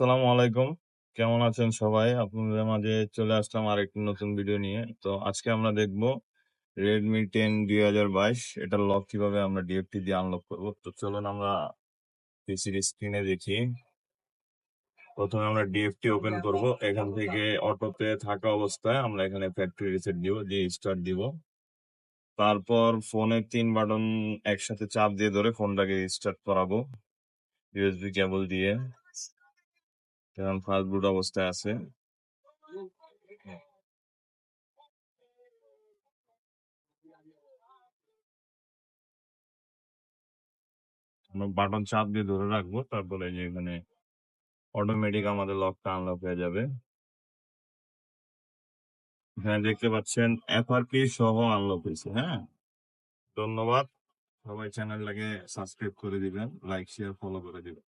আসসালামু আলাইকুম। কেমন আছেন সবাই? আপনাদের মাঝে চলে আসলাম আরেকটি নতুন ভিডিও নিয়ে। তো আজকে আমরা দেখব রেডমি টেন দুই হাজার বাইশ এটার লক কীভাবে আমরা ডিএফটি দিয়ে আনলক করব। তো চলুন আমরা পিসির স্ক্রিনে দেখি। প্রথমে আমরা ডিএফটি ওপেন করব। এখান থেকে অটোতে থাকা অবস্থায় আমরা এখানে ফ্যাক্টরি রিসেট দিব, দিয়ে স্টার্ট দিব। তারপর ফোনের তিন বাটন একসাথে চাপ দিয়ে ধরে ফোনটাকে স্টার্ট করাবো। ইউএসবি কেবল দিয়ে। এখন ফাস্ট বুট অবস্থায় আছে? বাটন চাপ দিয়ে ধরে রাখব, তারপরে যে এখানে অটোমেটিক আমাদের লকটা আনলক হয়ে যাবে। এখানে দেখতে পাচ্ছেন এফআরপি সহ আনলক হয়েছে হ্যাঁ? ধন্যবাদ। সবাই চ্যানেলটাকে সাবস্ক্রাইব করে দিবেন লাইক শেয়ার ফলো করে দিবেন।